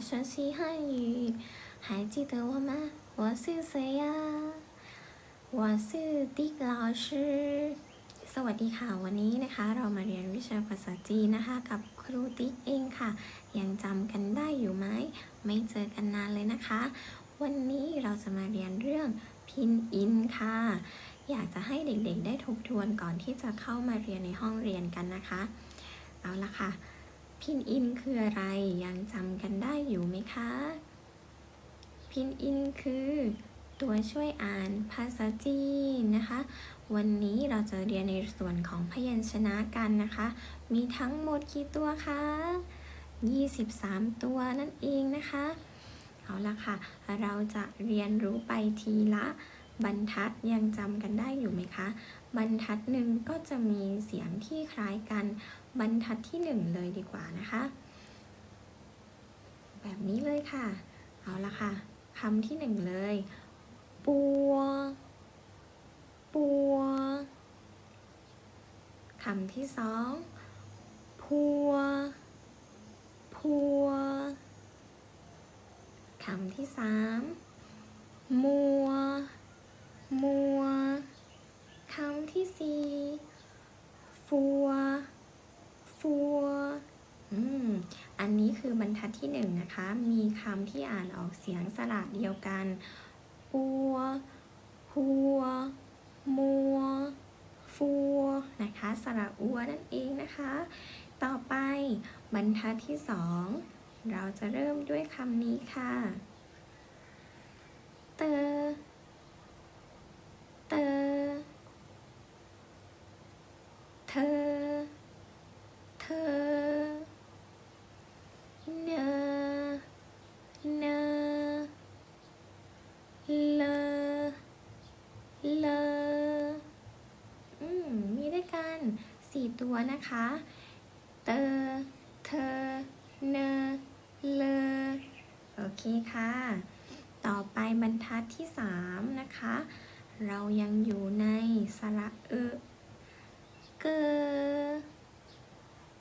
学习汉语，还记得我吗？我是谁呀？我是迪老师。สวัสดีค่ะ วันนี้นะคะเรามาเรียนวิชาภาษาจีนนะคะ กับครูติ๊กเองค่ะ ยังจำกันได้อยู่ไหม ไม่เจอกันนานเลยนะคะ วันนี้เราจะมาเรียนเรื่องพินอินค่ะ อยากจะให้เด็กๆ ได้ทบทวนก่อนที่จะเข้ามาเรียนในห้องเรียนกันนะคะ เอาละค่ะ พินอินคืออะไรยังจำกันได้อยู่ไหมคะ พินอินคือ ตัวช่วยอ่านภาษาจีนนะคะ วันนี้เราจะเรียนในส่วนของพยัญชนะกันนะคะ มีทั้งหมดกี่ตัวคะ23 ตัวนั่นเองนะคะ เอาละค่ะ เราจะเรียนรู้ไปทีละ บรรทัดยังจำกันได้อยู่ไหมคะ บรรทัดหนึ่งก็จะมีเสียงที่คล้ายกัน บรรทัดที่หนึ่งเลยดีกว่านะคะ แบบนี้เลยค่ะ เอาละค่ะคำที่หนึ่งเลย ปัว ปัวคำที่สองพัว พัวคำที่สามมัว มัวคำที่สี่ฟัวฟัวอืมอันนี้คือบรรทัดที่หนึ่งนะคะ มีคำที่อ่านออกเสียงสระเดียวกันปัวพัว มัว ฟัว นะคะ สระอัวนั่นเองนะคะ ต่อไปบรรทัดที่สองเราจะเริ่มด้วยคำนี้ค่ะ เตอ เตอ เธอ เธอเนเนเลเลอืม มีด้วยกันสี่ตัวนะคะ เตอเธอเนเลโอเคค่ะ ต่อไปบรรทัดที่สามนะคะ เรายังอยู่ในสระเออ กอ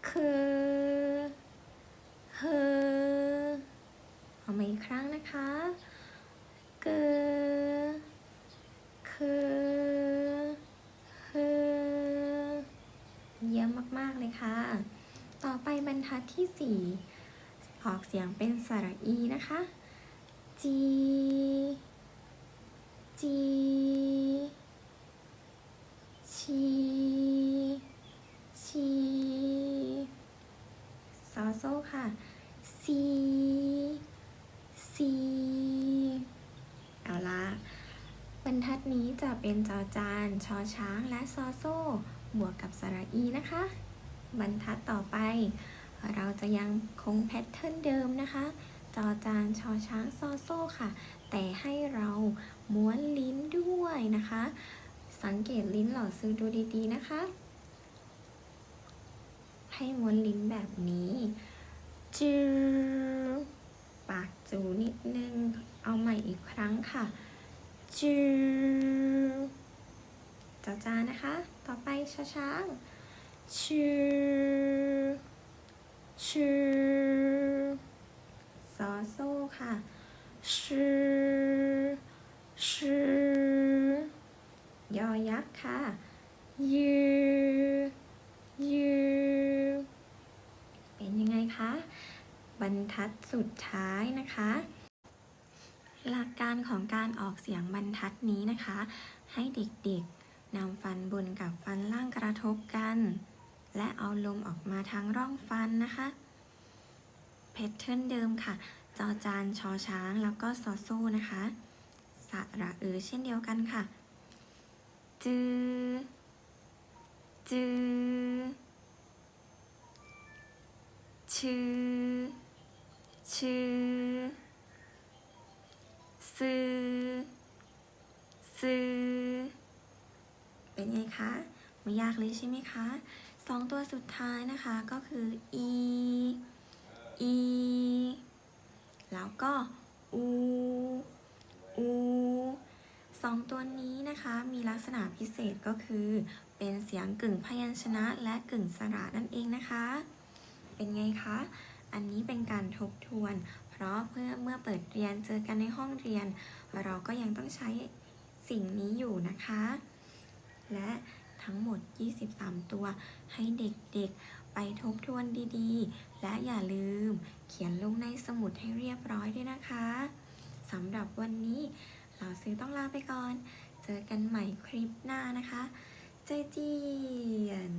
คือเฮอเอามาอีกครั้งนะคะเกอคือเฮอเยี่ยมมาก ๆ เลยค่ะ ต่อไปบรรทัดที่สี่ออกเสียงเป็นสระอีนะคะจีจี ชี ชี ซอโซีซีเอาละบรรทัดนี้จะเป็นจอจานชอช้างและซอโซ่ บวกกับสระอีนะคะ บรรทัดต่อไป เราจะยังคงแพทเทิร์นเดิมนะคะ จอจานชอช้างซอโซ่ค่ะ แต่ให้เราม้วนลิ้นด้วยนะคะ สังเกตลิ้นหล่าซื้อดูดีๆนะคะ ให้ม้วนลิ้นแบบนี้ จืปากจูนิดนึง เอาใหม่อีกครั้งค่ะจือจอจานะคะ ต่อไปช้าช้าชือชือซอโซ่ค่ะชือชือยอยักษ์ค่ะยือยือเป็นยังไงคะ บ รรทัดสุดท้ายนะคะ หลักการของการออกเสียงบรรทัดนี้นะคะ ให้เด็กๆนำฟันบนกับฟันล่างกระทบกัน และเอาลมออกมาทางร่องฟันนะคะแพทเทิร์นเดิมค่ะ จอจานชอช้างแล้วก็ซอโซ่นะคะสระเออเช่นเดียวกันค่ะ จือ จือ ชื่อ ชื่อซื้อซื้อเป็นไงคะ ไม่ยากเลยใช่ไหมคะสองตัวสุดท้ายนะคะก็คือ e e แล้วก็อูอูสองตัวนี้นะคะมีลักษณะพิเศษก็คือ เป็นเสียงกึ่งพยัญชนะและกึ่งสระนั่นเองนะคะ เป็นไงคะ อันนี้เป็น เพราะเพื่อเมื่อเปิดเรียนเจอกันในห้องเรียน เราก็ยังต้องใช้สิ่งนี้อยู่นะคะ และทั้งหมด 23 ตัว ให้เด็กๆไปทบทวนดีๆ และอย่าลืมเขียนลงในสมุดให้เรียบร้อยด้วยนะคะสำหรับวันนี้เราซื้อต้องลาไปก่อน เจอกันใหม่คลิปหน้านะคะ ใจเจียน